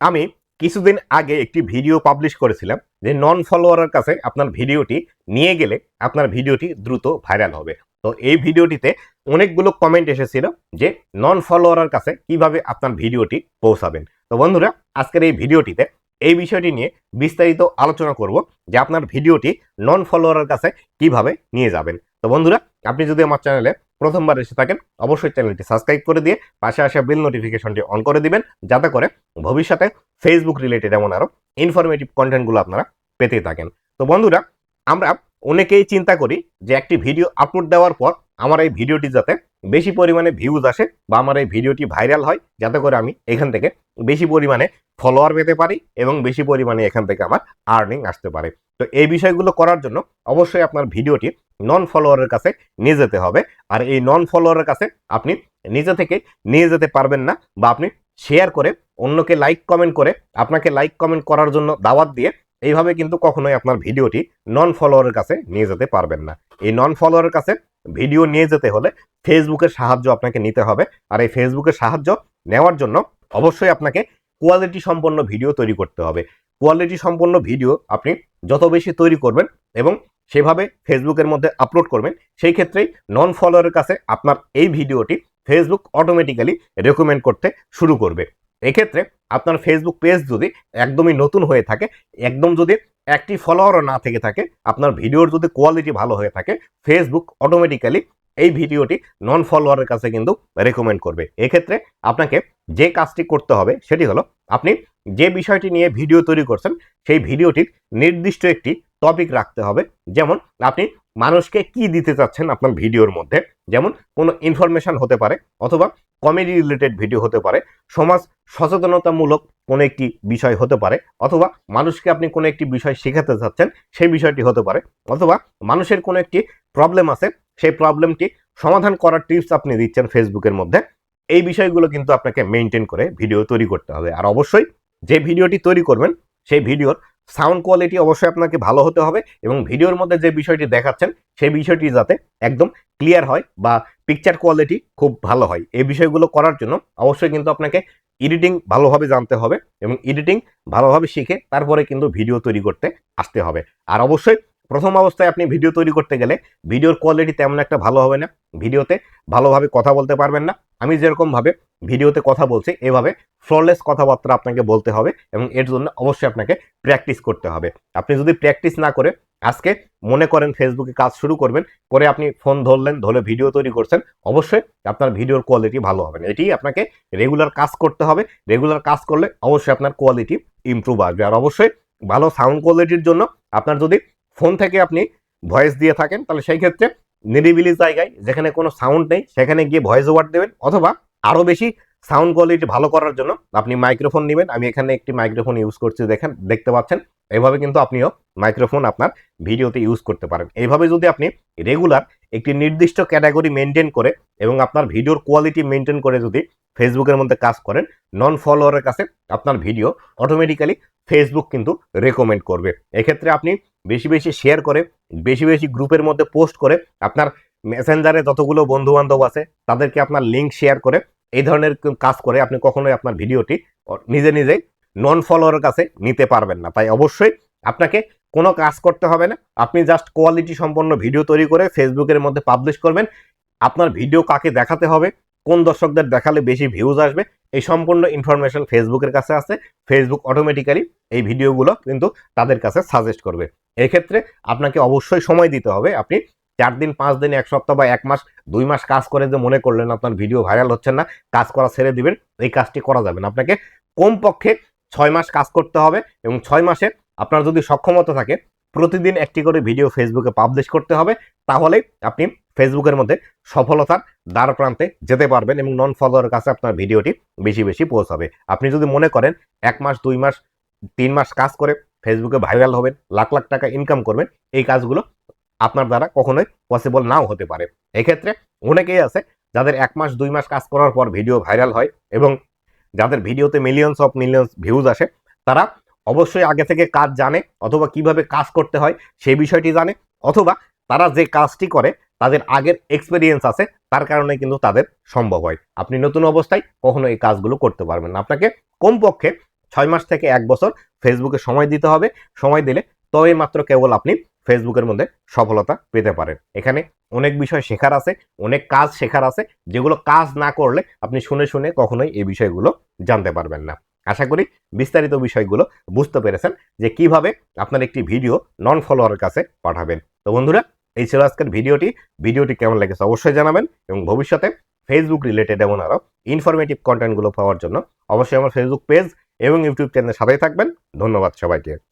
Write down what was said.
আমি কিছুদিন আগে একটি ভিডিও পাবলিশ করেছিলাম যে নন ফলোয়ারের কাছে আপনার ভিডিওটি নিয়ে গেলে আপনার ভিডিওটি দ্রুত ভাইরাল হবে। তো এই ভিডিওটিতে অনেকগুলো কমেন্ট এসেছিল যে নন ফলোয়ারের কাছে কীভাবে আপনার ভিডিওটি পৌঁছাবেন। তো বন্ধুরা, আজকের এই ভিডিওটিতে এই বিষয়টি নিয়ে বিস্তারিত আলোচনা করব যে আপনার ভিডিওটি নন ফলোয়ারের কাছে কীভাবে নিয়ে যাবেন। তো বন্ধুরা, আপনি যদি আমার চ্যানেলে প্রথমবার এসে থাকেন, অবশ্যই চ্যানেলটি সাবস্ক্রাইব করে দিয়ে পাশে আসা বেল নোটিফিকেশনটি অন করে দিবেন, যাতে করে ভবিষ্যতে ফেসবুক রিলেটেড এমন আরও ইনফরমেটিভ কন্টেন্টগুলো আপনারা পেতে থাকেন। তো বন্ধুরা, আমরা অনেকেই চিন্তা করি যে একটি ভিডিও আপলোড দেওয়ার পর আমার এই ভিডিওটি যাতে বেশি পরিমাণে ভিউজ আসে বা আমার এই ভিডিওটি ভাইরাল হয়, যাতে করে আমি এখান থেকে বেশি পরিমাণে ফলোয়ার পেতে পারি এবং বেশি পরিমাণে এখান থেকে আমার আর্নিং আসতে পারে। তো এই বিষয়গুলো করার জন্য অবশ্যই আপনার ভিডিওটি নন ফলোয়ারের কাছে নিয়ে যেতে হবে। আর এই নন ফলোয়ারের কাছে আপনি নিজে থেকে নিয়ে যেতে পারবেন না বা আপনি শেয়ার করে অন্যকে লাইক কমেন্ট করে আপনাকে লাইক কমেন্ট করার জন্য দাওয়াত দিয়ে এইভাবে কিন্তু কখনোই আপনার ভিডিওটি নন ফলোয়ারের কাছে নিয়ে যেতে পারবেন না। এই নন ফলোয়ারের কাছে ভিডিও নিয়ে যেতে হলে ফেসবুকের সাহায্য আপনাকে নিতে হবে। আর এই ফেসবুকের সাহায্য নেওয়ার জন্য অবশ্যই আপনাকে কোয়ালিটি সম্পন্ন ভিডিও তৈরি করতে হবে। কোয়ালিটি সম্পন্ন ভিডিও আপনি যত বেশি তৈরি করবেন এবং সেভাবে ফেসবুকের মধ্যে আপলোড করবেন। সেই ক্ষেত্রেই নন ফলোয়ারের কাছে আপনার এই ভিডিওটি ফেসবুক অটোমেটিক্যালি রেকমেন্ড করতে শুরু করবে। এক্ষেত্রে আপনার ফেসবুক পেজ যদি একদমই নতুন হয়ে থাকে, একদম যদি একটি ফলোয়ারও না থেকে থাকে, আপনার ভিডিওর যদি কোয়ালিটি ভালো হয়ে থাকে ফেসবুক অটোমেটিক্যালি এই ভিডিওটি নন ফলোয়ারের কাছে কিন্তু রেকমেন্ড করবে। এক্ষেত্রে আপনাকে যে কাজটি করতে হবে সেটি হলো, আপনি যে বিষয়টি নিয়ে ভিডিও তৈরি করছেন, সেই ভিডিওটির নির্দিষ্ট একটি টপিক রাখতে হবে। যেমন, আপনি মানুষকে কি দিতে চাচ্ছেন আপনার ভিডিওর মধ্যে? যেমন, কোনো ইনফরমেশন হতে পারে অথবা কমেডি রিলেটেড ভিডিও হতে পারে, সমাজ সচেতনতামূলক কোনো একটি বিষয় হতে পারে, অথবা মানুষকে আপনি কোনো একটি বিষয় শেখাতে চাচ্ছেন, সেই বিষয়টি হতে পারে, অথবা মানুষের কোনো একটি প্রবলেম আছে, সেই প্রবলেমটি সমাধান করার টিপস আপনি দিচ্ছেন ফেসবুকের মধ্যে। এই বিষয়গুলো কিন্তু আপনাকে মেনটেন করে ভিডিও তৈরি করতে হবে। আর অবশ্যই যে ভিডিওটি তৈরি করবেন, সেই ভিডিওর সাউন্ড কোয়ালিটি অবশ্যই আপনাকে ভালো হতে হবে এবং ভিডিওর মধ্যে যে বিষয়টি দেখাচ্ছেন, সেই বিষয়টি যাতে একদম ক্লিয়ার হয় বা পিকচার কোয়ালিটি খুব ভালো হয়। এই বিষয়গুলো করার জন্য অবশ্যই কিন্তু আপনাকে এডিটিং ভালোভাবে জানতে হবে এবং এডিটিং ভালোভাবে শিখে তারপরে কিন্তু ভিডিও তৈরি করতে আসতে হবে। আর অবশ্যই প্রথম অবস্থায় আপনি ভিডিও তৈরি করতে গেলে ভিডিওর কোয়ালিটি তেমন একটা ভালো হবে না। ভিডিওতে ভালোভাবে কথা বলতে পারবেন না। আমি যেরকমভাবে ভিডিওতে কথা বলছি, এভাবে ফ্ললেস কথাবার্তা আপনাকে বলতে হবে এবং এর জন্য অবশ্যই আপনাকে প্র্যাকটিস করতে হবে। আপনি যদি প্র্যাকটিস না করে আজকে মনে করেন ফেসবুকে কাজ শুরু করবেন, করে আপনি ফোন ধরলেন, ধরে ভিডিও তৈরি করছেন, অবশ্যই আপনার ভিডিওর কোয়ালিটি ভালো হবে না। এটি আপনাকে রেগুলার কাজ করতে হবে রেগুলার কাজ করলে অবশ্যই আপনার কোয়ালিটি ইমপ্রুভ আসবে। আর অবশ্যই ভালো সাউন্ড কোয়ালিটির জন্য আপনার যদি ফোন থেকে আপনি ভয়েস দিয়ে থাকেন, তাহলে সেই ক্ষেত্রে নিরিবিলি জায়গায় যেখানে কোনো সাউন্ড নেই, সেখানে গিয়ে ভয়েস ওভার দেবেন অথবা আরও বেশি সাউন্ড কোয়ালিটি ভালো করার জন্য আপনি মাইক্রোফোন নেবেন। আমি এখানে একটি মাইক্রোফোন ইউজ করছি, দেখেন, দেখতে পাচ্ছেন? এইভাবে কিন্তু আপনিও মাইক্রোফোন আপনার ভিডিওতে ইউজ করতে পারেন। এইভাবে যদি আপনি রেগুলার একটি নির্দিষ্ট ক্যাটাগরি মেনটেন করে এবং আপনার ভিডিওর কোয়ালিটি মেনটেন করে যদি ফেসবুকের মধ্যে কাজ করেন নন ফলোয়ারের কাছে আপনার ভিডিও অটোমেটিক্যালি ফেসবুক কিন্তু রেকমেন্ড করবে। এক্ষেত্রে আপনি বেশি বেশি শেয়ার করে বেশি বেশি গ্রুপের মধ্যে পোস্ট করে আপনার মেসেঞ্জারে যতগুলো বন্ধু বান্ধব আছে, তাদেরকে আপনার লিঙ্ক শেয়ার করে এই ধরনের কাজ করে আপনি কখনোই আপনার ভিডিওটি নিজে নিজেই নন ফলোয়ারের কাছে নিতে পারবেন না। তাই অবশ্যই আপনাকে কোনো কাজ করতে হবে না। আপনি জাস্ট কোয়ালিটি সম্পন্ন ভিডিও তৈরি করে ফেসবুকের মধ্যে পাবলিশ করবেন। আপনার ভিডিও কাকে দেখাতে হবে, কোন দর্শকদের দেখালে বেশি ভিউজ আসবে, এই সম্পূর্ণ ইনফরমেশন ফেসবুকের কাছে আছে ফেসবুক অটোমেটিক্যালি এই ভিডিওগুলো কিন্তু তাদের কাছে সাজেস্ট করবে। এক্ষেত্রে আপনাকে অবশ্যই সময় দিতে হবে। আপনি চার দিন, পাঁচ দিন, এক সপ্তাহ বা এক মাস, দুই মাস কাজ করে যে মনে করলেন আপনার ভিডিও ভাইরাল হচ্ছে না, কাজ করা ছেড়ে দিবেন, এই কাজটি করা যাবে না। আপনাকে কমপক্ষে ছয় মাস কাজ করতে হবে এবং ছয় মাসে আপনার যদি সক্ষমতা থাকে, প্রতিদিন একটি করে ভিডিও ফেসবুকে পাবলিশ করতে হবে, তাহলে আপনি ফেসবুকের মধ্যে সফলতার দ্বার প্রান্তে যেতে পারবেন এবং নন ফলোয়ারের কাছে আপনার ভিডিওটি বেশি বেশি পৌঁছাবে। আপনি যদি মনে করেন এক মাস, দুই মাস, তিন মাস কাজ করে ফেসবুকে ভাইরাল হবেন, লাখ লাখ টাকা ইনকাম করবেন, এই কাজগুলো আপনার দ্বারা কখনোই পসিবল নাও হতে পারে। এক্ষেত্রে অনেকেই আছে যাদের এক মাস, দুই মাস কাজ করার পর ভিডিও ভাইরাল হয় এবং যাদের ভিডিওতে মিলিয়নস অফ মিলিয়নস ভিউজ আসে, তারা অবশ্যই আগে থেকে কাজ জানে অথবা কীভাবে কাজ করতে হয় সেই বিষয়টি জানে অথবা তারা যে কাজটি করে তাদের আগের এক্সপিরিয়েন্স আছে, তার কারণে কিন্তু তাদের সম্ভব হয়। আপনি নতুন অবস্থায় কখনো এই কাজগুলো করতে পারবেন না। আপনাকে কমপক্ষে ছয় মাস থেকে এক বছর ফেসবুকে সময় দিতে হবে। সময় দিলে তবে মাত্র কেবল আপনি ফেসবুকের মধ্যে সফলতা পেতে পারেন। এখানে অনেক বিষয় শেখার আছে, অনেক কাজ শেখার আছে, যেগুলো কাজ না করলে আপনি শুনে শুনে কখনোই এই বিষয়গুলো জানতে পারবেন না। আশা করি বিস্তারিত বিষয়গুলো বুঝতে পেরেছেন যে কীভাবে আপনার একটি ভিডিও নন ফলোয়ারের কাছে পাঠাবেন। তো বন্ধুরা, এই ছিল আজকের ভিডিওটি। ভিডিওটি কেমন লেগেছে অবশ্যই জানাবেন এবং ভবিষ্যতে ফেসবুক রিলেটেড এমন আরও ইনফরমেটিভ কন্টেন্টগুলো পাওয়ার জন্য অবশ্যই আমার ফেসবুক পেজ এবং ইউটিউব চ্যানেলের সাথেই থাকবেন। ধন্যবাদ সবাইকে।